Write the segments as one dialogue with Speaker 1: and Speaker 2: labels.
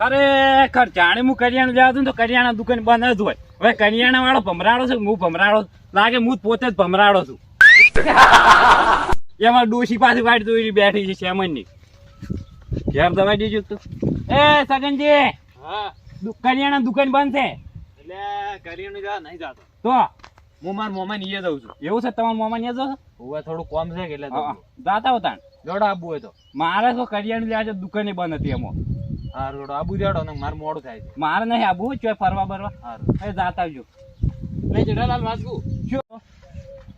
Speaker 1: ખરેખર જાણે હું કરિયાણા જવા તો કરિયાણા દુકાન બંધ જ હોય. હવે કરિયાણા વાળો ભમરાડો છે હું ભમરાડો લાગે હું પોતે જ ભમરાડો છું. એમાં ડોશી પાસે વાડી દોરી બેઠી છે શેમનની. ઘેર દવાઈ દીધું તું. એ સગનજી
Speaker 2: હા.
Speaker 1: કરિયાણા દુકાન બંધ છે?
Speaker 2: એટલે કરિયાણું જવા નહીં જતો.
Speaker 1: તો?
Speaker 2: હું મારા મોમા નીએ જઉં છું.
Speaker 1: એવું છે? તમારા મોમાં ને જો
Speaker 2: હવે થોડું કોમ છે કે એટલે.
Speaker 1: જાતા હોતા
Speaker 2: જોડો આબુ હોય તો.
Speaker 1: મારે તો કરિયાણું લેવા દુકાને બંધ હતી એમાં.
Speaker 2: હારું આબુ જોડો ને મારું મોડું થાય છે.
Speaker 1: મારે નહીં આબુ ચોય ફરવા બરવા.
Speaker 2: હારું.
Speaker 1: એ જાતા આવજો.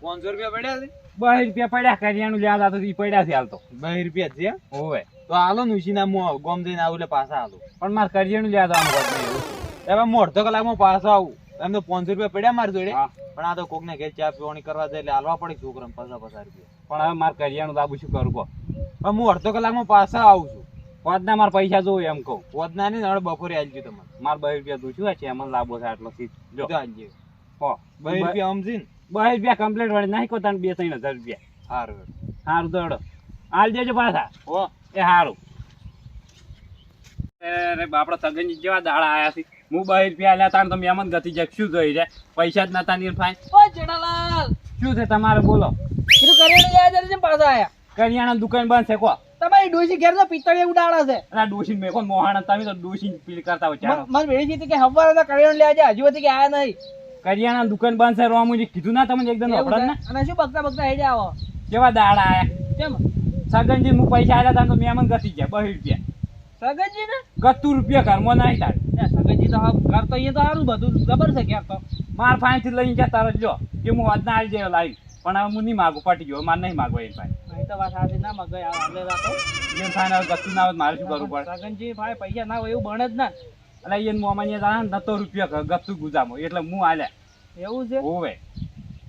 Speaker 2: પાંચસો રૂપિયા પડ્યા છે?
Speaker 1: બહી રૂપિયા પડ્યા કરિયાણું લ્યા જાતો ઈ પડ્યા છે હાલ તો.
Speaker 2: રૂપિયા છે તો હાલો ને હું ગોમ જઈને આવું એટલે પાછા હાલો.
Speaker 1: પણ મારે કરિયાણું લ્યા જવાનું નહીં.
Speaker 2: અડધો કલાકમાં પાછો આવું. એમ તો પાંચસો રૂપિયા પડ્યા મારી જોડે. પણ આ તો કોકને ઘેર ચા પીવાની કરવા જાય એટલે હાલવા પડે છોકરા પચાસ પચાસ રૂપિયા.
Speaker 1: પણ હવે મારે કરિયાણું લાવવું શું કરું
Speaker 2: પણ હું અડધો કલાકમાં પાછા આવું છું.
Speaker 1: પોતના મારા પૈસા જોવું એમ કહું.
Speaker 2: પોતના નહીં હવે બપોરે આવી ગયું તમારે
Speaker 1: મારે બહી રૂપિયા દૂધું છે એમાં લાભો છે આટલો સીટ જો.
Speaker 2: જો આવી
Speaker 1: હો.
Speaker 2: બે રૂપિયા સમજી
Speaker 1: બે રૂપિયા કમ્પ્લીટ વળી નાખો તને બે ત્રણ હજાર રૂપિયા.
Speaker 2: સારું
Speaker 1: સારું તો હેડો. હાલ દેજો પાછા.
Speaker 2: હો.
Speaker 1: એ સારું અરે બાપડા સગનજી જેવા દાડા આયા છે. હું બે રૂપિયા આલ્યા તાણ તો જ ગતિ જાય. શું જોઈ જાય પૈસા જ નતા નિર્ફાય
Speaker 3: ઓ જડાલાલ.
Speaker 1: શું છે તમારે? બોલો.
Speaker 3: લેવા પાછા આયા.
Speaker 1: કરિયાણા દુકાન બંધ છે કો.
Speaker 3: તમારી ડોશી ઘેર તો પિત્તળે ઉડાડે છે.
Speaker 1: અને ડોશી મે કોણ મોહાણ તમે તો ડોશી પીલ કરતા હોય ચાલો.
Speaker 3: મને ભેળી હતી કે હવાર તો કરિયાણ લેવા જાય હજુ હતી કે આયા નહીં.
Speaker 1: કરિયાણા દુકાન બંધ છે રોમુજી કીધું ના તમને એકદમ અપરાધ ને
Speaker 3: અને શું બગતા બગતા હેડે આવો?
Speaker 1: કેવા દાડા આયા?
Speaker 3: કેમ?
Speaker 1: સગનજી હું પૈસા આલ્યા તા તો મેમન ગતિ ગયા બહી રૂપિયા.
Speaker 3: સગનજી ને
Speaker 1: ગત્તુ રૂપિયા ઘરમાં નાઈ તાર
Speaker 3: સગનજી તો ઘર તો અહીંયા તો સારું બધું. ખબર છે ઘેર તો?
Speaker 1: માર ફાઈનથી લઈને ગયા તરત જો કે હું આજના આવી જાય લાવી પણ હવે હું નહીં માગું પટી ગયો. મારે નહીં માગવા એ
Speaker 3: ભાઈ. તો વાત સાચી ના મગાઈ
Speaker 1: આ હવે ગત્તુ ના આવે મારે શું કરવું પડે?
Speaker 3: સગનજી ભાઈ પૈસા ના હોય એવું બને જ ના.
Speaker 1: એટલે એને મોમાની જાણે નતો રૂપિયા ગત્તુ ગુજામો. એટલે હું આલ્યા
Speaker 3: એવું છે?
Speaker 1: હોવે.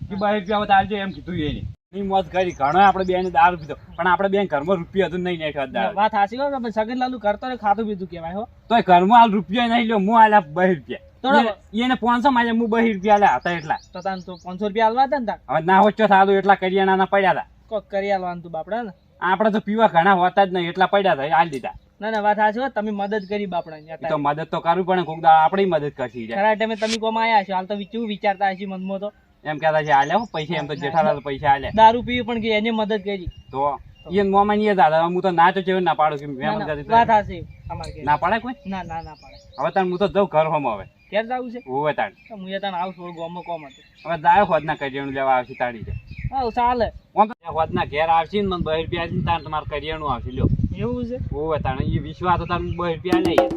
Speaker 1: કે બહી રૂપિયા આલજો એમ કીધું એની ની મોત કરી ઘણો આપણે બેન દારૂ પીધો. પણ આપણે બેન ઘરમાં રૂપિયા હતું નહીં નાખ્યો દારૂ.
Speaker 3: વાત સાચી હોય પણ સગન લાલુ તો ને ખાતું પીધું કેવાય હો.
Speaker 1: તોય ઘરમાં હાલ રૂપિયા નહીં લ્યો હું આલ્યા બહી રૂપિયા. એને- પાંચસો માં હું બહી રૂપિયા આલ્યા હતા એટલા.
Speaker 3: તો તાન તો પાંચસો રૂપિયા આલવા હતા ને
Speaker 1: હવે ના હોચ્યો થાતું એટલા કરિયાણા પડ્યા હતા
Speaker 3: કોક કરી આલવાનું તું બાપડા ને?
Speaker 1: આપણે તો પીવા ઘણા હોતા જ નહીં એટલા પડ્યા હતા હાલ દીધા.
Speaker 3: ના ના વાત સાચી તમે મદદ કરી બાપડા
Speaker 1: તો મદદ તો કરવી પડે કોક આપણી મદદ કરશી જાય.
Speaker 3: ખરા ટાઈમે તમે કોમ આયા છો હાલ તો વિચું વિચારતા હશે મનમાં તો?
Speaker 1: એમ કહેતા છે આલે હું પૈસા. એમ તો જેઠાલાલ પૈસા આલે
Speaker 3: દારૂ પીવી પણ કે એને મદદ કરી.
Speaker 1: તો ઈયન મોમાં નહીં દાદા હું તો નાચો છે ના પાડું કે
Speaker 3: મેં
Speaker 1: મહેમાન
Speaker 3: ના, વાત
Speaker 1: તો-
Speaker 3: સાચી
Speaker 1: ના પાડે કોઈ?
Speaker 3: ના ના ના પાડે.
Speaker 1: હવે તાણ હું તો જઉં ઘર હોમ હવે.
Speaker 3: ક્યારે જાવું છે?
Speaker 1: હોવે તાણ
Speaker 3: હું તાણ આવું છું ગોમો કોમ હતું.
Speaker 1: હવે દાયો હોદના કરિયાણું લેવા આવશે તાળી છે
Speaker 3: હા ચાલે.
Speaker 1: ઓમ ના ઘેર આવશે ને મને બહાર રૂપિયા આલીને તાણ તમારે કરિયાણું આવશે લ્યો.
Speaker 3: એવું છે?
Speaker 1: હોવે તાણ એ વિશ્વાસ તાર બહાર બહી રૂપિયા લઈએ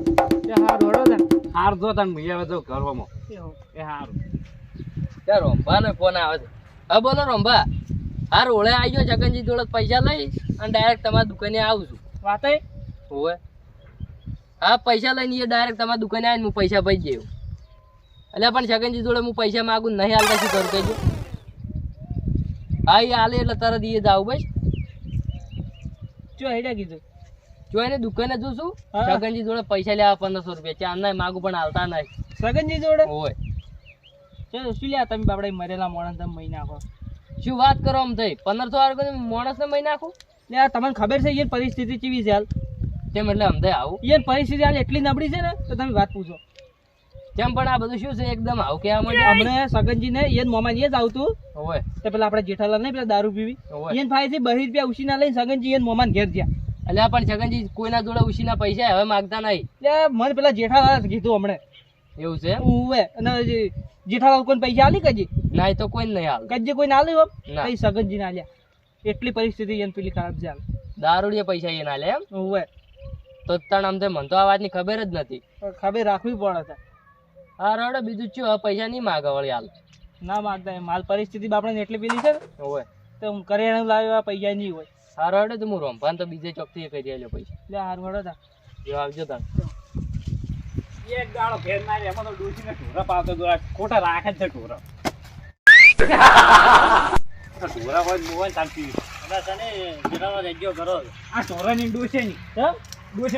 Speaker 3: તે હારું ને
Speaker 1: હાર જો તાણ હું હવે જઉં ઘર હોમ. એ હારું.
Speaker 4: ત્યાં રોંભાને ફોન આવે છે. હા બોલો રોંભા. હા રોળે આવી ગયો જગનજી જોડે પૈસા લઈ અને ડાયરેક્ટ તમારા દુકાને આવું છું.
Speaker 3: વાત?
Speaker 4: હોય હા પૈસા લઈને એ ડાયરેક્ટ તમારા દુકાને આવીને હું પૈસા પઈ ગયો એટલે પણ જગનજી જોડે હું પૈસા માગું નહીં હાલતા શું કરું કહેજો. હા એ હાલે એટલે તરત એ જાવ ભાઈ
Speaker 3: જો હેડા કીધું.
Speaker 4: જો એને દુકાને જોશું
Speaker 3: હા.
Speaker 4: જગનજી જોડે પૈસા લેવા પંદરસો રૂપિયા. ચાર ના માગું પણ હાલતા નહીં.
Speaker 3: સગનજી જોડે?
Speaker 4: હોવે.
Speaker 3: ચલો શું લ્યા તમે બાપડા મરેલા માણસ તમે મહી નાખો.
Speaker 4: શું વાત કરો આમ થઈ? પંદરસો વાર માણસને મહી નાખો?
Speaker 3: લે તમને ખબર છે એ પરિસ્થિતિ કેવી છે હાલ?
Speaker 4: તેમ એટલે અમદે આવું.
Speaker 3: એ પરિસ્થિતિ હાલ એટલી નબળી છે ને તો તમે વાત પૂછો.
Speaker 4: તેમ પણ આ બધું શું છે? એકદમ આવું કે
Speaker 3: હમણાં સગનજી ને એ મોમાં એ જ આવતું.
Speaker 4: હોય
Speaker 3: તે પેલા આપણે જેઠાલાલ નહીં પેલા દારૂ પીવી.
Speaker 4: એન
Speaker 3: એને ફાયથી બહી રૂપિયા ઉછીના લઈને સગનજી એન મોમાન ઘેર ગયા.
Speaker 4: એટલે પણ છગનજી કોઈના જોડે ઉછીના પૈસા હવે માગતા નહીં.
Speaker 3: એટલે મને પેલા જેઠાલાલ કીધું હમણે.
Speaker 4: એવું છે
Speaker 3: ઉવે. અને જેઠાલાલ કોઈ પૈસા આલી કજી?
Speaker 4: ના એ તો કોઈ નહીં આલ.
Speaker 3: કજી કોઈ ના
Speaker 4: ના.
Speaker 3: કઈ સગનજી ના લ્યા એટલી પરિસ્થિતિ એને પેલી ખરાબ છે દારૂડીએ
Speaker 4: દારૂડિયા પૈસા એ ના લે એમ?
Speaker 3: હોય
Speaker 4: તો તણ આમ તો મને તો આ વાતની ખબર જ નથી.
Speaker 3: ખબર રાખવી પડે છે
Speaker 4: હા રડે બીજું હવે પૈસા નહીં માગે વળી હાલ.
Speaker 3: ના માગતા એમ. હાલ પરિસ્થિતિ બાપડાને એટલી પેલી છે ને.
Speaker 4: હોય
Speaker 3: તો હું કરિયાણું લાવ્યા પૈસા નહીં હોય.
Speaker 4: સારો હડે તો હું રોમભાન તો બીજે ચોકથી કરી આલ્યો પૈસા.
Speaker 3: એટલે હારું હળો તા.
Speaker 4: જો આવજો તણ.
Speaker 1: એક દાડો ફેર મારી એમાં તો ડોશીને ઢોરા પાવતો દોરા ખોટા રાખે જ છે ઢોરા. ઢોરા હોય તો હોય ને તાર પીવી. આ ઢોરાની ડોશે ની
Speaker 3: કેમ?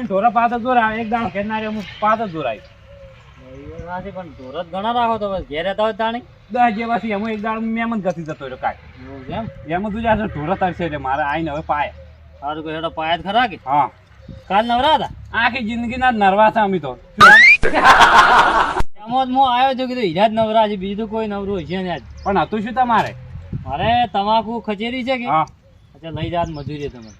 Speaker 1: ઢોરા પાવતો દોરા એક દાડો ઘેર ના રે પાવતો દોરાય
Speaker 2: પણ ઢોરત ઘણા રાખો તો બસ ઘેર રહેતા હોય તાણી.
Speaker 1: દસ જેવાથી એમાં એક દાડો મહેમાન ગતિ જતો રહ્યો કાંઈ.
Speaker 2: એમ?
Speaker 1: એમાં તું જા ઢોરા તરશે એટલે મારે આઈને હવે પાય.
Speaker 2: સારું કોઈ હેડો પાયા જ ખરા કે?
Speaker 1: હા.
Speaker 3: કાલ નવરા હતા?
Speaker 1: આખી જિંદગીના જ નરવા છે અમે તો.
Speaker 3: જ હું આવ્યો છું કીધું હીરા નવરા છે બીજું તો કોઈ નવરું ને આજ.
Speaker 1: પણ હતું શું તમારે?
Speaker 3: મારે તમાકુ ખચેરી છે કે? અચ્છા લઈ જાત મજૂરી તમે.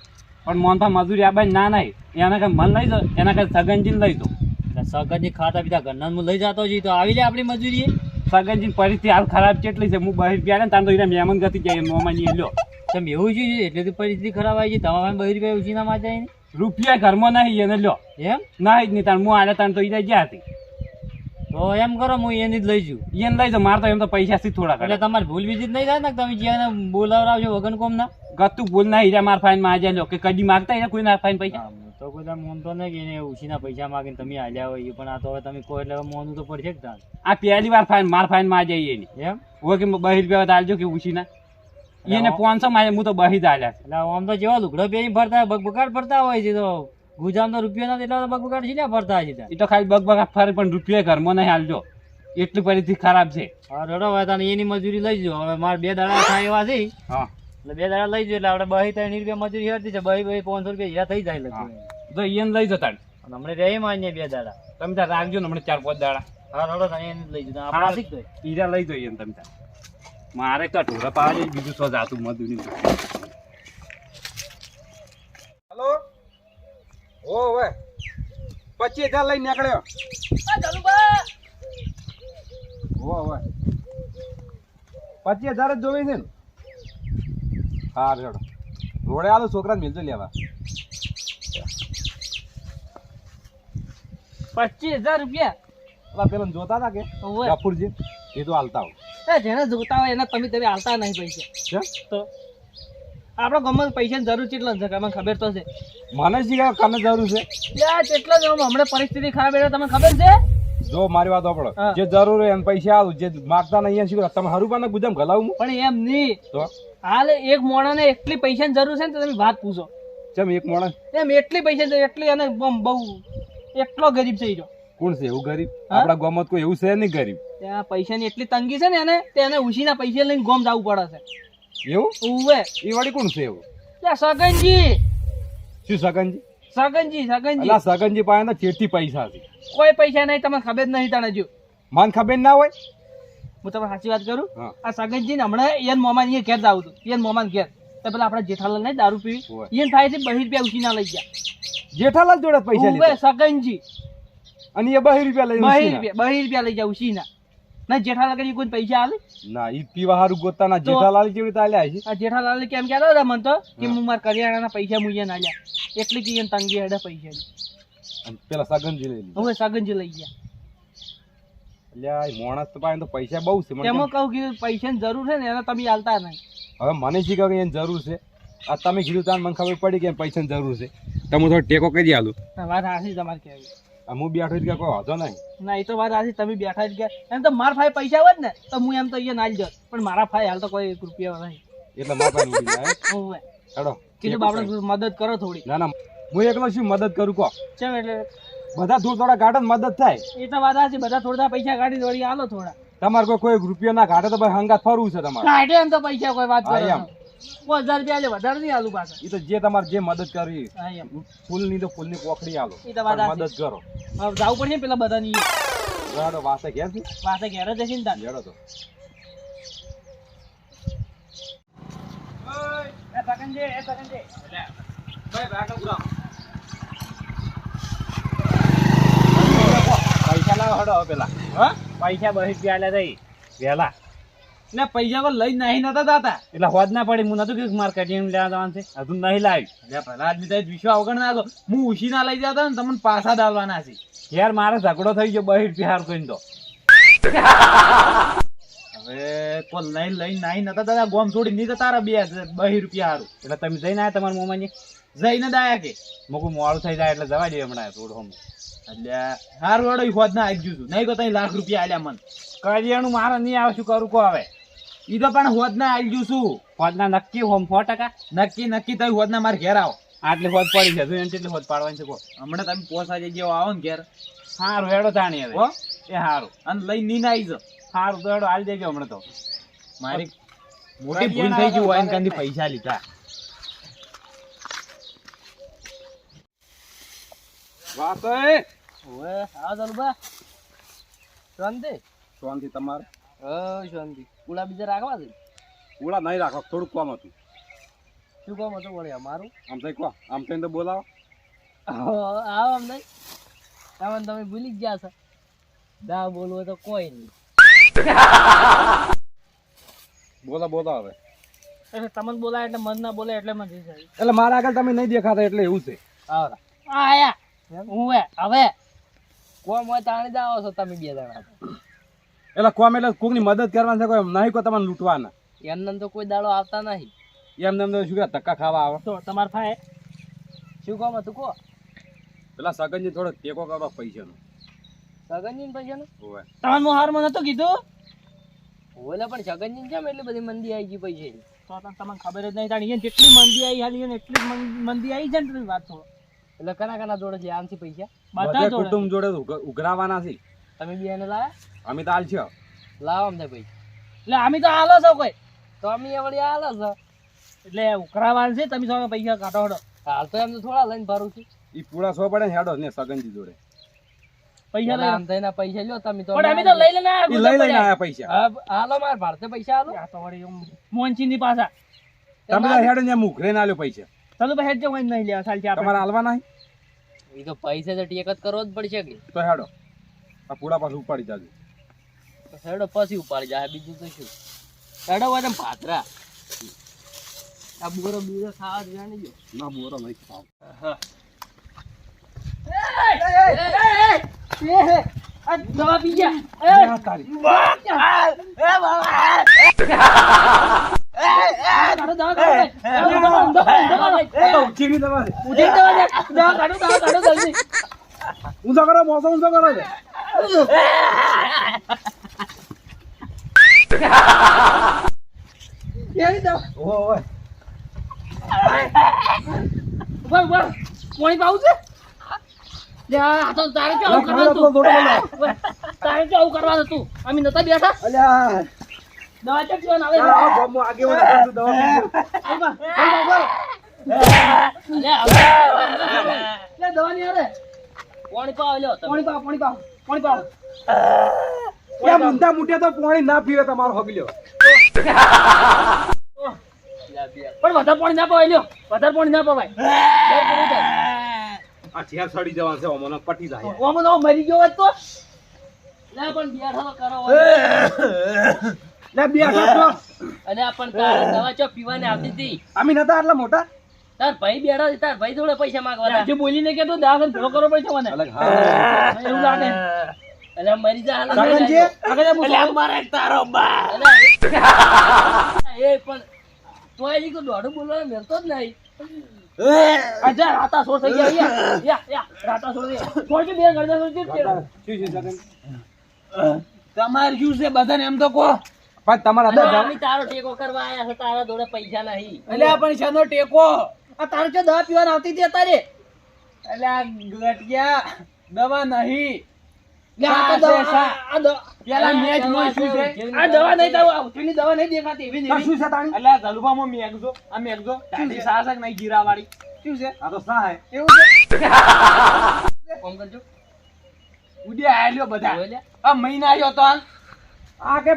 Speaker 1: પણ મોન તો મજૂરી આ ના નહીં. એના કઈ મન લઈ દો એના કઈ સગનજી લઈ
Speaker 3: એટલે સગનજી ખાતા પીતા ઘરના હું લઈ જતો છું તો આવી જાય આપણી મજૂરી
Speaker 1: સગનજી પરિસ્થિતિ હાલ ખરાબ કેટલી છે? હું બહાર ગયા ને તાર તો એને મહેમાન ગતિ જાય મોમાં લ્યો
Speaker 3: તમે એવું છે એટલે તો પરિસ્થિતિ ખરાબ આવી છે તમારે બહાર ગયા ઉછીના માં જાય ને
Speaker 1: રૂપિયા ઘરમાં નહીં એને લ્યો.
Speaker 3: એમ?
Speaker 1: નહીં જ નહીં તાર હું આલે તાર તો ઈને ગયા હતી.
Speaker 3: તો એમ કરો હું એની જ લઈ જઉં.
Speaker 1: એને લઈ જાઉં મારે તો એમ તો પૈસા થી થોડા
Speaker 3: એટલે તમારે ભૂલ બીજી જ નહીં થાય ને તમે જ્યાં બોલાવરાવજો વગન કોમ ના
Speaker 1: ગતું ભૂલ ના હીરા માર ફાઈનમાં આજે લ્યો. કે કદી માગતા એને કોઈ ના ફાઈન પૈસા?
Speaker 3: તો કોઈ મોન તો નહીં કે એને ઉછીના પૈસા માગીને તમે આલ્યા હોય એ પણ આ તો હવે તમે કોઈ એટલે હવે તો પડશે જ
Speaker 1: આ પહેલી વાર ફાઈન માર ફાઈનમાં આજે એની.
Speaker 3: એમ?
Speaker 1: હોય કે બહી રૂપિયા આલજો કે ઉછી ના એને પાંચસો માં હું તો બહી જ આલ્યા
Speaker 3: એટલે આમ તો જેવા લુગડો પહેરી ફરતા હોય બગબગાટ ફરતા હોય છે તો ગુજામનો રૂપિયો નથી એટલા તો બગબગાટ છે ફરતા છે
Speaker 1: એ તો ખાલી બગ બગ ફરે પણ રૂપિયો ઘરમાં નહીં હાલજો એટલી પરિસ્થિતિ ખરાબ છે.
Speaker 3: રડો હવે તને એની મજૂરી લઈ જો. હવે મારે બે દાડા થાય એવા છે. એટલે બે દાડા લઈ જો એટલે આપણે બહી ત્રણ રૂપિયા મજૂરી હતી છે બહી બહી પાંચસો રૂપિયા હીરા થઈ જાય.
Speaker 1: તો એને લઈ જતા
Speaker 3: હમણાં રહી માન્ય બે દાડા.
Speaker 1: તમે ત્યાં રાખજો ને હમણાં ચાર પાંચ દાડા.
Speaker 3: હા રડો તાને એને લઈ જો.
Speaker 1: હા.
Speaker 3: આપણે શીખ ગઈ
Speaker 1: હીરા લઈ જઈએ ને તમે ત્યાં. મારે તો ઢોરા પાવા બીજું સો જાતું મધુની
Speaker 5: હલો? ઓ હવે. પચીસ હજાર લઈને નીકળ્યો. ઓ હવે. પચીસ હજાર જ જોવે છે ને? હા રેડો રોડે આલો છોકરાને મિલજો લેવા
Speaker 3: પચીસ હજાર રૂપિયા?
Speaker 5: પેલા પેલા જોતા હતા કે?
Speaker 3: ઓવે.
Speaker 5: એ તો હાલતા હોય.
Speaker 3: એ જેને જોતા હોય એને તમે તમે હાલતા નહીં પૈસા તો આપણો ગમે પૈસાની જરૂર કેટલા છે? તમને ખબર તો છે.
Speaker 5: મને શી કામે જરૂર છે?
Speaker 3: કેટલો જ હમણાં પરિસ્થિતિ ખરાબ એટલે તમને ખબર છે?
Speaker 5: જો મારી વાત આપણો જે જરૂર હોય એને પૈસા આવું જે માગતા નહીં શી તમે હરું પાને ગુજામ ગલાવું
Speaker 3: પણ એમ નહીં.
Speaker 5: તો?
Speaker 3: હાલ એક મોણાને એટલી પૈસાની જરૂર છે ને તો તમે વાત પૂછો.
Speaker 5: ચમ એક મોણા?
Speaker 3: એમ એટલી પૈસા છે એટલી અને બમ બહુ એટલો ગરીબ છે જો
Speaker 5: કોણ છે? એવું ગરીબ? આપડા ગામમાં કોઈ એવું છે નહીં ગરીબ.
Speaker 3: ત્યાં પૈસાની એટલી તંગી છે ને એને તેને ઉછીના પૈસા લઈને ગોમ જવું પડે
Speaker 5: એવું?
Speaker 3: ઉવે.
Speaker 5: એ વાળી કોણ છે એવું?
Speaker 3: ત્યાં સગનજી.
Speaker 5: શું સગનજી?
Speaker 3: સગનજી સગનજી.
Speaker 5: અલા સગનજી પાસે ના ચેટથી પૈસા છે.
Speaker 3: કોઈ પૈસા નહીં તમને ખબર નહીં તને જો.
Speaker 5: મને ખબર ના હોય?
Speaker 3: હું તમને સાચી વાત કરું? આ સગનજી ને હમણાં એન મોમાન અહીંયા ઘેર જાવું હતું. ઈયન મોમાન ઘેર. તો પેલા આપણા જેઠાલાલ નહીં દારૂ પીવી. એન થાય છે બહી રૂપિયા ઉછીના લઈ ગયા.
Speaker 5: જેઠાલાલ જોડે પૈસા લીધા?
Speaker 3: સગનજી.
Speaker 5: અને એ બહી રૂપિયા લઈ
Speaker 3: બહી રૂપિયા બહી રૂપિયા લઈ ગયા ઉછીના. ના જેઠાલાલ કોઈ પૈસા આલે?
Speaker 5: ના ઈ પીવા હારું ગોતતા ના. જેઠાલાલ કેવી રીતે આલ્યા છે
Speaker 3: આ જેઠાલાલ કેમ કહેતા હતા મને તો? કે હું. મારા કરિયાણાના પૈસા મુઈએ ના લ્યા એટલી કે તંગી હેડે પૈસા
Speaker 5: અને પેલા સગનજી લઈ લીધા.
Speaker 3: હવે સગનજી લઈ ગયા.
Speaker 5: અલ્યા માણસ તો પાસે તો પૈસા બહુ છે
Speaker 3: તેમાં કહું કે પૈસાની જરૂર છે ને એને તમે આલતા નહીં.
Speaker 5: હવે મને શી કહે કે એની જરૂર છે? આ તમે કીધું તાન મને ખબર પડી કે પૈસાની જરૂર છે. તમે થોડો ટેકો કરી આલું.
Speaker 3: વાત હાસી તમારે કહેવી.
Speaker 5: હું બેઠો એટલે કોઈ વાંધો નહીં.
Speaker 3: ના એ તો વાત આથી તમે બેઠા જ ગયા એમ તો મારા ફાય પૈસા હોત ને તો હું એમ તો અહીંયા ના જ જાત પણ મારા ફાય હાલ તો કોઈ એક રૂપિયા નહીં.
Speaker 5: એટલે મારા પાસે ઉડી જાય. હેડો
Speaker 3: કીધું બાપડે મદદ કરો થોડી.
Speaker 5: ના ના હું એકલો શું મદદ કરું કહો.
Speaker 3: ચમ એટલે
Speaker 5: બધા થોડા થોડા ગાઢ મદદ થાય.
Speaker 3: એ તો વાત હાસી બધા થોડા પૈસા કાઢી દોડી હાલો થોડા.
Speaker 5: તમારે કોઈ કોઈ રૂપિયા ના કાઢે તો ભાઈ હંગાત ફરવું છે તમારે.
Speaker 3: કાઢે એમ તો પૈસા કોઈ વાત કરો. પાંચ હજાર રૂપિયા વધારે નહીં આલુ પાછા.
Speaker 5: એ તો જે તમારે જે મદદ કરવી ફૂલની તો ફૂલની પોખડી આલો. મદદ કરો.
Speaker 3: હવે જાવું પડશે પેલા બધાની
Speaker 5: વાસે ઘેર
Speaker 3: પાસે ઘેર જ હશે ને તાર.
Speaker 5: તો.
Speaker 1: પૈસા લાવો હડો હવે પેલા.
Speaker 5: હા?
Speaker 1: પૈસા બહી રૂપિયા આલ્યા તઈ.
Speaker 5: ને પૈસા કોઈ લઈ નહીં નતા દાતા
Speaker 1: એટલે હોદ ના પડી. હું નતું કીધું માર્કેટિંગ મારે કટિંગ લેવા જવાનું છે. હજુ નહીં લાવી
Speaker 5: એટલે પેલા આદમી તો વિશ્વ અવગણ ના હું ઉશી ના લઈ જતા ને તમને પાછા ડાલવાના છે.
Speaker 1: યાર મારે ઝઘડો થઈ ગયો બહી રૂપિયા હાર કરીને તો.
Speaker 5: હવે કોલ લઈ લઈ નહીં નતા દાદા ગોમ છોડી નહીં તારા બે બહિર રૂપિયા હારું.
Speaker 1: એટલે તમે જઈને આવ્યા તમારા મોમાની
Speaker 5: જઈને દાયા કે.
Speaker 1: મોકું મોડું થઈ જાય એટલે જવા દે હમણાં થોડું હમ.
Speaker 5: એટલે હારું વાળો હોદ ના આવી ગયું છું. નહીં તો તઈ લાખ રૂપિયા આલ્યા મને.
Speaker 1: કરિયાણું મારે નહીં આવે શું કરું કો હવે?
Speaker 5: ઈ તો પણ હોદ ના આવી ગયું છું.
Speaker 1: હોદના નક્કી હોમ સો ટકા?
Speaker 5: નક્કી નક્કી તઈ હોદ ના મારે ઘેર આવો.
Speaker 1: આટલી હોદ પડી છે એને કેટલી હોદ પાડવાની છે કો
Speaker 5: હમણાં તમે પોસા જેવો આવો ને ઘેર.
Speaker 1: સારું હેડો તાણી હવે.
Speaker 5: હો?
Speaker 1: એ સારું
Speaker 5: અને લઈ નીને આવી જો
Speaker 1: સારું તો હેડો હાલ દેજો હમણાં તો.
Speaker 5: મારી મોટી ભૂલ થઈ ગઈ હોય ને કાંથી પૈસા લીધા. વાત એ
Speaker 4: ઓએ આ ચાલુ બા શાંતિ?
Speaker 5: શાંતિ તમારે?
Speaker 4: હ શાંતિ. પુલા બીજા રાખવા છે
Speaker 5: ઉડા નહીં રાખો થોડુંક કોમ હતું.
Speaker 4: શું કોમ હતું વળી અમારું
Speaker 5: આમ થઈ કહો આમ થઈને તો બોલાવો.
Speaker 4: આવો આમ નહીં. તમે તમે ભૂલી જ ગયા છો. ના બોલવો તો કોઈ નહીં.
Speaker 5: બોલા બોલા હવે.
Speaker 3: એટલે તમને બોલાય એટલે મન ના બોલે એટલે મને
Speaker 5: એટલે મારા આગળ તમે નહીં દેખાતા એટલે એવું છે.
Speaker 3: આયા. હું હવે.
Speaker 4: કોમ હોય તાણી જ આવો છો તમે બે જણા.
Speaker 5: એટલે કોમ એટલે કોકની મદદ કરવાની છે કોઈ નહીં કોઈ તમને લૂંટવાના.
Speaker 4: એમને તો કોઈ દાડો આવતા નહીં.
Speaker 5: એમને એમ તો શું કે ધક્કા ખાવા આવે.
Speaker 3: તો તમારે ફાય
Speaker 4: શું કહો તું કહો.
Speaker 5: પેલા સગનજી થોડો ટેકો કરો પૈસાનો.
Speaker 4: સગનજી પૈસા નું
Speaker 5: તાન
Speaker 3: મો હું હાર મને નતું કીધું?
Speaker 4: ઓલે પણ સગનજી કેમ એટલી બધી મંદી આવી ગઈ પૈસા
Speaker 3: તો તને તમને ખબર જ નહીં તાણી જેટલી મંદી આવી હાલી ને એટલી મંદી આવી છે ને વાત છો
Speaker 4: એટલે કના કના જોડે છે આમથી પૈસા?
Speaker 3: બધા જોડે.
Speaker 5: કુટુંબ જોડે ઉઘરાવાના છે.
Speaker 4: તમે બી એને લાયા?
Speaker 5: અમે તો હાલ છે.
Speaker 4: લાવો અમને પૈસા
Speaker 3: એટલે અમે તો હાલો છો કોઈ.
Speaker 4: તો અમે એ વળી હાલ છો.
Speaker 3: એટલે ઉકરાવાનું છે તમે સો પૈસા કાઢો હડો.
Speaker 4: હાલ તો એમને થોડા લઈને ભરું છું.
Speaker 5: એ પૂરા સો પડે ને હેડો ને સગનજી જોડે.
Speaker 3: પૈસા લઈ
Speaker 4: આમ થઈને પૈસા લ્યો તમે તો
Speaker 3: પણ અમે તો લઈ લઈને
Speaker 5: ઈ લઈ લઈને આયા પૈસા.
Speaker 4: હાલો માર ભારતે પૈસા હાલો
Speaker 3: આ તો વળી મોહનસિંહની પાછા.
Speaker 5: તમે હેડો ને મુખરે ના લ્યો પૈસા.
Speaker 3: તમે ભાઈ હેડ જો નહીં લેવા સાલ
Speaker 4: એ તો પૈસા તો ટેક જ કરવો જ પડશે કે.
Speaker 5: તો હેડો. આ પૂરા પાછું ઉપાડી જાજો.
Speaker 4: તો હેડો પછી ઉપાડી જાય બીજું તો શું? હેડો હોય તો ભાતરા આ બોરો બીજો ખાવા જ જાણી ગયો.
Speaker 5: ના બોરો નહીં ખાવ.
Speaker 3: દવા પી ગયા
Speaker 5: ઊંધો કરો મોસો ઊંધો કરો.
Speaker 3: દવા
Speaker 5: ઓહો ઓહો.
Speaker 3: ઊભા ઊભા પાણી પાવું છે લે આ તો તારે કેવું કરવાનું
Speaker 5: તો.
Speaker 3: તારે કેવું કરવાનું તું અમે નતા બેઠા
Speaker 5: અલ્યા
Speaker 3: દવા ચેક પીવાનું આવે
Speaker 5: આ ગામમાં આગેવાન હતા, તું દવા
Speaker 3: ઊભા. લે, દવા નહીં આવે
Speaker 4: પાણી પાવ લ્યો
Speaker 3: પાણી પાવ પાણી પાવ પાણી પાવ
Speaker 5: એ મુંડા મુઠ્યા તો પાણી ના પીવે તમારો હગલ્યો.
Speaker 3: પણ વધારે પાણી ના પવાય લ્યો. વધારે પાણી ના પવાય.
Speaker 5: આ ઝેર સડી જવાનું છે ઓમોનો પટી જાય.
Speaker 3: ઓમોનો મરી ગયો તો?
Speaker 4: લે પણ બેઠો કરો
Speaker 5: લે બે તો
Speaker 4: અને આપણ પણ તારે દવા ચો પીવાને આવતી હતી.
Speaker 5: અમે નતા આટલા મોટા?
Speaker 4: તાર ભાઈ બેઠો છે, તાર ભાઈ જોડે પૈસા માંગવા
Speaker 3: જે બોલીને કે તો દાખલ ભેગો કરો પૈસા મને.
Speaker 5: અલગ
Speaker 3: એવું લાગે.
Speaker 4: મરી જા. અલે, એ પણ તોય હજી કોઈ દોઢું બોલવાનો મેળતો જ નહીં.
Speaker 3: આ રાતા સોર થઈ ગયા. યા, યા, યા, રાતા સોર થઈ ગયા. સોર છે, બે ગરદા સોર છે,
Speaker 5: શું છે સગન
Speaker 3: તમારે શું છે બધાને એમ તો કહો.
Speaker 5: પણ તમારા
Speaker 4: અને તારો ટેકો કરવા આયા છે તારા જોડે પૈસા નહીં.
Speaker 3: એટલે આ પણ શાનો ટેકો. આ તારે જો દવા પીવાની આવતી હતી અત્યારે? એટલે આ ગયા દવા નહીં. લે આ તો દવા આ દવા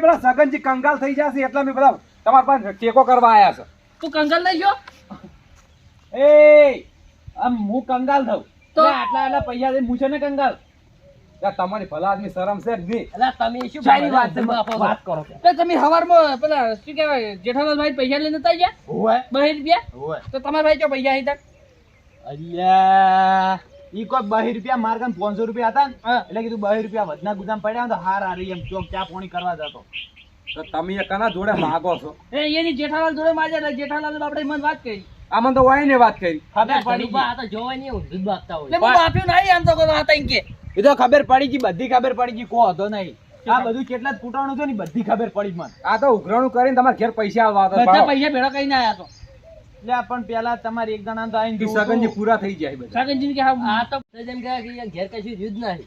Speaker 3: પેલા
Speaker 5: સગનજી કંગાલ થઈ જશે એટલે મેં બધા તમારા પાસે ટેકો કરવા આયા છે.
Speaker 3: તું કંગાલ નહીં ગયો?
Speaker 5: એ આમ હું કંગાલ થઉં.
Speaker 3: તો? આટલા આટલા પૈસા દે ને કંગાલ?
Speaker 5: તમારી ભલા આદમી શરમ છે
Speaker 4: તમે શું
Speaker 3: સારી વાત છે
Speaker 4: બધા આપો છો?
Speaker 5: વાત કરો
Speaker 3: તો તમે હવારમાં પેલા શું કહેવાય જેઠાલાલ ભાઈ પૈસા લઈને નતા ગયા? બહી રૂપિયા? તો તમારા ભાઈ ચો પૈસા અહીં
Speaker 2: અલ્યા ઈ કોઈ બહી રૂપિયા માર કાન 500 રૂપિયા હતા એટલે કીધું બહી રૂપિયા વધના ગુદામ પડ્યા તો હાર હારી એમ ચોક ચા પોણી કરવા જતો.
Speaker 5: તો તમે એ કના જોડે માગો છો?
Speaker 3: એ એની જેઠાલાલ જોડે માજે એટલે જેઠાલાલ આપણે મન વાત કરી.
Speaker 5: આ મને તો વાય ને વાત કરી.
Speaker 2: ખબર પડી
Speaker 4: આ તો જોવાની નહીં ઊંધું બાપતા હોય.
Speaker 3: એટલે હું આપ્યું નહીં આમ તો કોઈ વાત અહીં કે.
Speaker 2: એ તો ખબર પડી ગઈ બધી ખબર પડી ગઈ કો હતો નહીં. આ બધું કેટલા ફૂટાણું છે ને બધી ખબર પડી મને.
Speaker 5: આ તો ઉઘરાણું કરીને તમારા ઘેર પૈસા આવવા હતા
Speaker 3: બધા પૈસા ભેળા કઈ ના આવ્યા તો
Speaker 2: એટલે પણ પેલા તમારે એક જણા તો આવીને
Speaker 5: સગનજી. પૂરા થઈ જાય બધા.
Speaker 3: સાગરજી કે હા
Speaker 4: આ તો જેમ કે ઘેર કશું યુદ્ધ નહીં.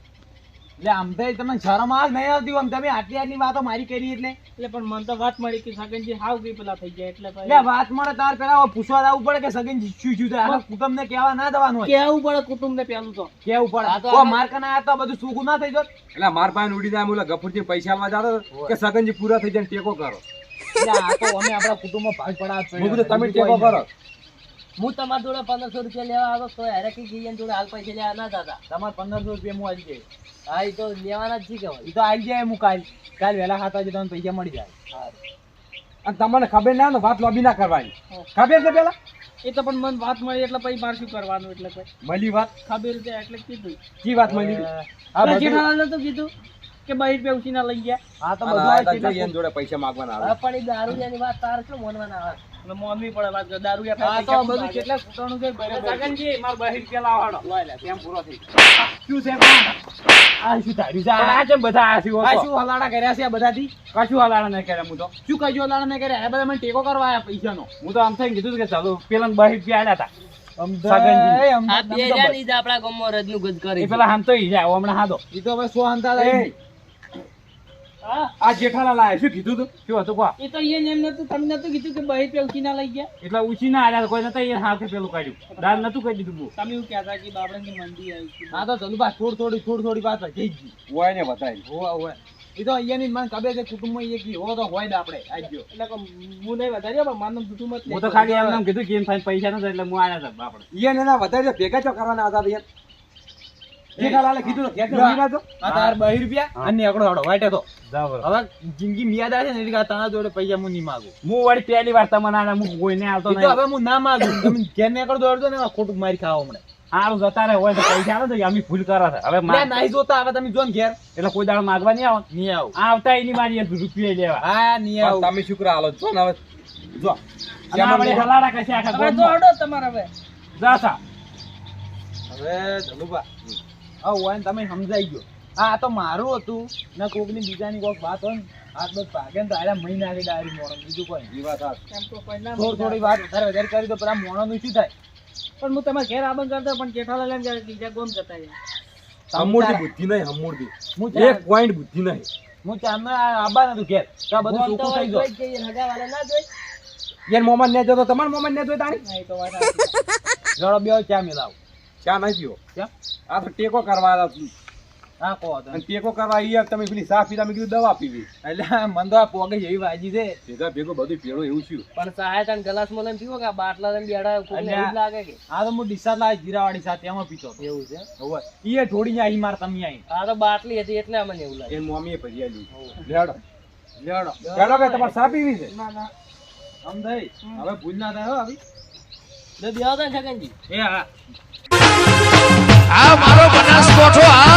Speaker 2: એટલે આમ તો તમને શરમ આવે નહીં આવતી આમ તમે આટલી આટલી વાતો મારી કરી એટલે.
Speaker 3: એટલે પણ મને તો વાત મળી કે સગનજી હાવ ગઈ પેલા થઈ જાય એટલે
Speaker 2: એટલે વાત મળે તાર પેલા પૂછવા જવું પડે કે સગનજી શું શું થાય કુટુંબ ને કેવા ના દેવાનું હોય.
Speaker 3: કેવું પડે કુટુંબ ને પેલું તો?
Speaker 2: કેવું પડે? ઓ માર કને આ તો બધું સુખું ના થઈ જોત.
Speaker 5: એટલે માર પાસે ઉડી જાય ઓલા ગફુરજી પૈસા માં જાતો કે સગનજી પૂરા થઈ જાય ટેકો કરો.
Speaker 2: એટલે આ તો અમે આપણા કુટુંબમાં ભાગ
Speaker 5: પડાવ તમે ટેકો કરો.
Speaker 4: હું તમારા જોડે પંદરસો રૂપિયા લેવા આવ્યો તો હેરે કઈ જઈએ જોડે હાલ પૈસા લેવા ના દાદા.
Speaker 2: તમારે પંદરસો રૂપિયા હું આવી જાય
Speaker 4: હા એ તો લેવાના જ છે કે
Speaker 2: એ તો આવી જાય હું કાલ કાલ વહેલા ખાતા તમને પૈસા મળી જાય.
Speaker 5: અને તમને ખબર ના ને વાત લોબી ના કરવાની. ખબર છે પેલા?
Speaker 3: એ તો પણ મને વાત મળી એટલે પછી મારે શું કરવાનું એટલે પછી
Speaker 5: મળી વાત?
Speaker 3: ખબર છે એટલે કીધું.
Speaker 5: કી વાત મળી
Speaker 2: હા બધું
Speaker 3: જેઠાલાલ તો કીધું કે બહાર પે ઉછીના લઈ ગયા.
Speaker 2: હા તો બધું
Speaker 5: જોડે પૈસા માંગવાના આવે.
Speaker 4: પણ એ દારૂડિયાની વાત તાર શું મોનવાના આવે.
Speaker 3: એટલે મોનવી પડે વાત દારૂ
Speaker 2: આ તો બધું કેટલા કૂટણું છે.
Speaker 1: સગનજી માર બહિર પેલા આવવાનો લઈ લે તેમ પૂરો થઈ
Speaker 2: શું છે આ શું તારી
Speaker 1: જા આ
Speaker 2: આ
Speaker 1: જેમ બધા આ શું
Speaker 2: આ શું હલાડા કર્યા છે આ બધાથી?
Speaker 1: કશું હલાડા નહીં કર્યા હું તો.
Speaker 2: શું કશું હલાડા ને કર્યા? આ બધા મને ટેકો કરવા આયા પૈસાનો.
Speaker 1: હું તો આમ થઈને કીધું કે ચાલો પેલા બહિર પી હતા આપડા
Speaker 2: ગમો
Speaker 4: રજનું બે
Speaker 2: સમજાય.
Speaker 4: હજારની જ આપણા ગામમાં રજનું ગજ કરી.
Speaker 1: પેલા હામ તો ઈ જાય હમણાં હાંતો.
Speaker 2: ઈ તો હવે સો હાંતા
Speaker 5: એ, આ જેઠાલા આયા શું કીધું તું?
Speaker 1: શું હતું કો
Speaker 3: એ તો અહીંયા એમ નતું તમને નતું કીધું કે બહી પે ઉછીના લઈ ગયા?
Speaker 1: એટલે ઉછી ના આલ્યા કોઈ નતા એ હાથે પેલું કાઢ્યું. દાન નતું કહી દીધું
Speaker 3: તમે એવું કહેતા કે બાબરાની મંદી આવી છે.
Speaker 2: તો તો ચલુભા થોડ થોડી થોડ થોડી વાત જઈ ગઈ.
Speaker 5: હોય ને બતાવી
Speaker 2: હોવે, હોય. એ તો અહીંયા ની મન કબે છે કુટુંબમાં એક ઈ હો તો હોય ને આપણે. આજ્યો.
Speaker 3: એટલે કે હું નહીં વધાર્યો પણ મારું કુટુંબ જૂઠું
Speaker 1: હું તો ખાલી એમ કીધું કે એમ થાય પૈસા નથી એટલે હું આયા હતા આપણે
Speaker 5: ઈ ને એના વધારે ભેગા ચો કરવાના હતા યાર જેઠાલાલે કીધું તો ઘેર ઊભી તો
Speaker 2: આ તાર બહી રૂપિયા અને એકડો હડો વાટે તો. હવે જિંદગી મિયાદ આવે ને એટલે તારા જોડે પૈસા હું નહીં માગું.
Speaker 1: હું વળી પહેલી વાર તમને આલ્યા હું કોઈને આવતો
Speaker 2: ઈ તો હવે હું ના માગું. તમે ઘેર નીકળો દોડજો ને ખોટું મારી ખાવા હમણાં
Speaker 1: સારું જતા રહે હોય તો પૈસા આવે તો અમે ભૂલ કરે છે. હવે માર-
Speaker 2: નાઈ જોતા હવે તમે જો ને ઘેર.
Speaker 1: એટલે કોઈ દાડો માગવા નહીં આવો?
Speaker 2: નહીં આવો.
Speaker 1: આવતા એની મારી રૂપિયા લેવા.
Speaker 2: હા નહીં આવો.
Speaker 5: તમે શુક્ર હાલો જો ને હવે. જો.
Speaker 1: અને હલાડા કશે આખા
Speaker 3: હવે હડો તમારે હવે.
Speaker 2: હવે ધનુભા. હા હોય ને તમે સમજાઈ ગયો. હા આ તો મારું હતું. ને કોકની બીજાની કોક વાત હોય ને હાથ બસ ભાગે ને તો આડા મહિના આગળ ડાયરી મોણો. બીજું કોઈ નહીં.
Speaker 5: ઈ વાત હાચી.
Speaker 3: એમ તો કોઈ ના
Speaker 2: થોડી થોડી વાત વધારે વધારે કરી તો પેલા મોણાનું શું થાય?
Speaker 3: પણ હું તમારે ઘેર આબંધ કરતા પણ જેઠાલાલ એમ કે બીજા ગોમ જતા રહ્યા.
Speaker 5: હમૂળથી બુદ્ધિ નહીં હમૂળથી
Speaker 2: હું
Speaker 5: એક પોઈન્ટ બુદ્ધિ નહીં.
Speaker 2: હું આ આબા નતું ઘેર. તો આ બધું ચોખ્ખું થઈ ગયું.
Speaker 4: જોઈ જ જઈએ, હગાવાલા ના જોઈ.
Speaker 5: યાર મોમાં ને જોતો તમારે મોમાન ને જોઈ તાણી
Speaker 3: ના, તો વાત
Speaker 2: જડો બે ચા મિલાવ.
Speaker 5: ચા નહીં પીવો. આ તો ટેકો કરવા
Speaker 2: હા કહો
Speaker 5: અને ટેકો કરવા યાર તમે પેલી સાફ પીતા મેં કીધું દવા પીવી.
Speaker 2: એટલે મન તો આ પોગે એવી વાજી છે.
Speaker 5: ભેગા ભેગો બધું પેલું એવું થયું
Speaker 4: પણ સહાયતા ને ગ્લાસમાં લઈને પીવો કે બાટલા લઈને બેડા કોકને એવું લાગે કે?
Speaker 2: આ તો હું ડિસ્ચાર્જ લાવી જીરાવાળી સાથે એમાં પીતો હતો.
Speaker 4: એવું છે?
Speaker 2: હોવે. ઈએ ને આઈ માર તમે
Speaker 4: આ તો બાટલી હતી એટલે અમને એવું લાગે.
Speaker 5: એ મમ્મીએ ભરી આલી લેડો. લેડો. લેડો. કે તમારે સા પીવી છે?
Speaker 3: ના ના.
Speaker 2: સમજાઈ હવે ભૂલ ના થાય હો આવી.
Speaker 4: છગનજી
Speaker 2: એ હા.
Speaker 6: આ મારો બનાસકોઠો આ